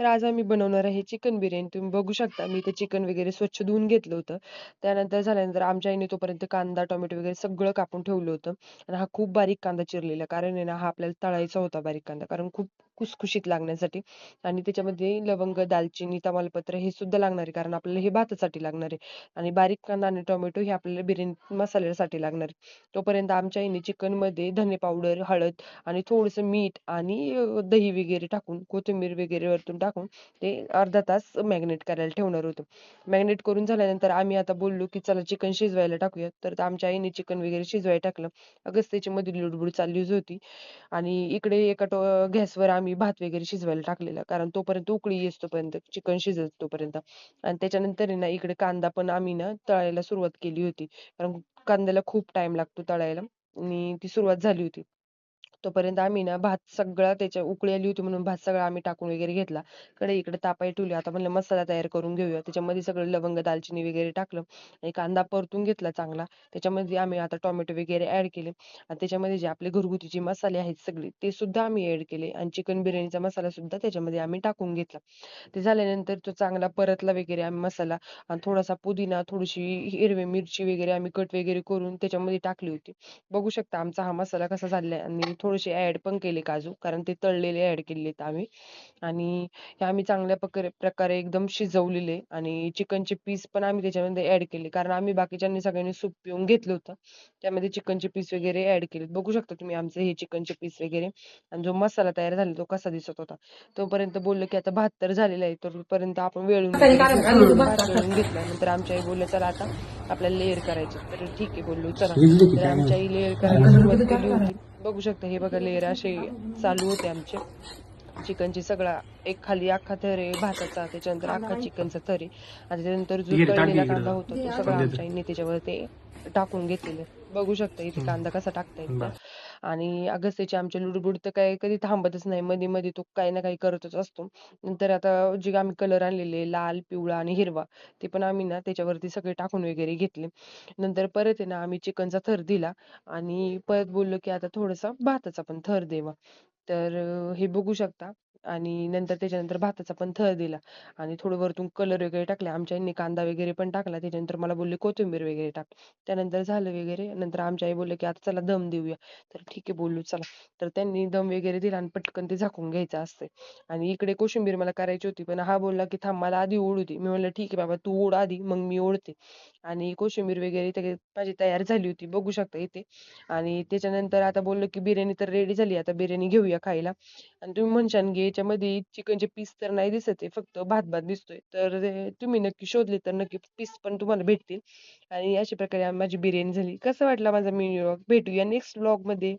तर आज आम्ही बनवणार आहे चिकन बिर्याणी तुम्ही बघू शकता मी ते चिकन वगैरे स्वच्छ धुवून घेतलं होतं. त्यानंतर झाल्यानंतर आमच्या आईने तोपर्यंत कांदा टोमॅटो वगैरे सगळं कापून ठेवलं होतं. आणि हा खूप बारीक कांदा चिरलेला कारण आहे ना हा आपल्याला तळायचा होता बारीक कांदा कारण खूप खुसखुशीत लागण्यासाठी. आणि त्याच्यामध्ये लवंग दालचिनी तमालपत्र हे सुद्धा लागणार आहे कारण आपल्याला हे भातासाठी लागणार आहे. आणि बारीक कांदा आणि टोमॅटो हे आपल्याला बिर्याणी मसाल्यासाठी लागणार आहे. तोपर्यंत आमच्या आईने चिकनमध्ये धने पावडर हळद आणि थोडंसं मीठ आणि दही वगैरे टाकून कोथिंबीर वगैरे वरतून टाकून ते अर्धा तास मॅग्नेट करायला ठेवणार होतो. मॅग्नेट करून झाल्यानंतर आम्ही आता बोललो की चला चिकन शिजवायला टाकूया तर आमच्या आईने चिकन वगैरे शिजवायला टाकलं. अगच मधील लुडबुड चालली होती. आणि इकडे एका गॅसवर आम्ही भात वगैरे शिजवायला टाकलेला. कारण तोपर्यंत उकळी येतोपर्यंत चिकन शिजत तोपर्यंत आणि त्याच्यानंतर ना इकडे कांदा पण आम्ही ना तळायला सुरुवात केली होती. कारण कांद्याला खूप टाइम लागतो तळायला. आणि ती सुरुवात झाली होती. तोपर्यंत आम्ही ना भात सगळा त्याच्या उकळी आली होती म्हणून भात सगळा आम्ही टाकून वगैरे घेतला. कडे इकडे तापाय ठेवली. आता म्हणलं मसाला तयार करून घेऊया. त्याच्यामध्ये सगळं लवंग दालचिनी वगैरे टाकलं. आणि कांदा परतून घेतला चांगला. त्याच्यामध्ये आम्ही आता टोमॅटो वगैरे ऍड केले. आणि त्याच्यामध्ये जे आपले घरगुती जे मसाले आहेत सगळे ते सुद्धा आम्ही ऍड केले. आणि चिकन बिर्याणीचा मसाला सुद्धा त्याच्यामध्ये आम्ही टाकून घेतला. ते झाल्यानंतर तो चांगला परतला वगैरे आम्ही मसाला. आणि थोडासा पुदिना थोडीशी हिरवी मिरची वगैरे आम्ही कट वगैरे करून त्याच्यामध्ये टाकली होती. बघू शकता आमचा हा मसाला कसा झालाय. आणि थोडेसे ऍड पण केले काजू कारण ते तळलेले ऍड केलेत आम्ही. आणि हे आम्ही चांगल्या प्रकारे प्रकारे एकदम शिजवलेले आणि चिकनचे पीस पण आम्ही त्याच्यामध्ये ऍड केले. कारण आम्ही बाकीच्यांनी सगळ्यांनी सूप पिऊन घेतलं होतं. त्यामध्ये चिकनचे पीस वगैरे ऍड केले बघू शकता तुम्ही आमचे हे चिकनचे पीस वगैरे. आणि जो मसाला तयार झाला तो कसा दिसत होता. तोपर्यंत बोललो की आता भात तर झालेला आहे. तोपर्यंत आपण वेळून वगैरे घेऊ. भात वेळून घेतला. नंतर आमच्या आई बोलल्या चला आता आपल्याला लेअर करायचे. तर ठीक आहे बोललो चला. तर आमच्या आई लेअर करायला सुरुवात केली होती. बघू शकता हे बघा लेअर असे चालू होते आमचे. चिकनची सगळा एक खाली अख्खा थर आहे भाताचा त्याच्यानंतर अख्खा चिकनचा थर आहे. आणि त्यानंतर जो तळलेला कांदा होता तो सगळा आमच्या त्याच्यावर ते टाकून घेतलेलं. बघू शकता इथे कांदा कसा टाकता येतो. आणि अगस्त्याची आमच्या लुडबुड तर काय कधी थांबतच नाही. मध्ये मध्ये तो काही ना काही करतच असतो. नंतर आता जे आम्ही कलर आणलेले लाल पिवळा आणि हिरवा ते पण आम्ही ना त्याच्यावरती सगळे टाकून वगैरे घेतले. नंतर परत आहे ना आम्ही चिकनचा थर दिला आणि परत बोललो की आता थोडासा भाताचा पण थर देवा तर हे बघू शकता. आणि नंतर त्याच्यानंतर भाताचा पण थर दिला. आणि थोडं वरतून कलर वगैरे टाकले. आमच्या आईने कांदा वगैरे पण टाकला. त्याच्यानंतर मला बोलले कोथिंबीर वगैरे टाक. त्यानंतर झालं वगैरे. नंतर आमच्या आई बोलले की आता चला दम देऊया. तर ठीक आहे बोललो चला. तर त्यांनी दम वगैरे दिला आणि पटकन ते झाकून घ्यायचं असते आणि इकडे कोशिंबीर मला करायची होती पण हा बोलला की थांब मला आधी ओढू दे. मी म्हणलं ठीक आहे बाबा तू ओढ आधी मग मी ओढते. आणि कोशिंबीर वगैरे माझी तयार झाली होती बघू शकता इथे. आणि त्याच्यानंतर आता बोललो की बिर्याणी तर रेडी झाली आता बिर्याणी घेऊया खायला. आणि तुम्ही म्हणशान घे याच्यामध्ये चिकनचे पीस तर नाही दिसत आहे फक्त भात भात दिसतोय. तर तुम्ही नक्की शोधले तर नक्की पीस पण तुम्हाला भेटतील. आणि अशा प्रकारे माझी बिर्याणी झाली. कसं वाटला माझा मिनी व्लॉग भेटूया नेक्स्ट व्लॉगमध्ये.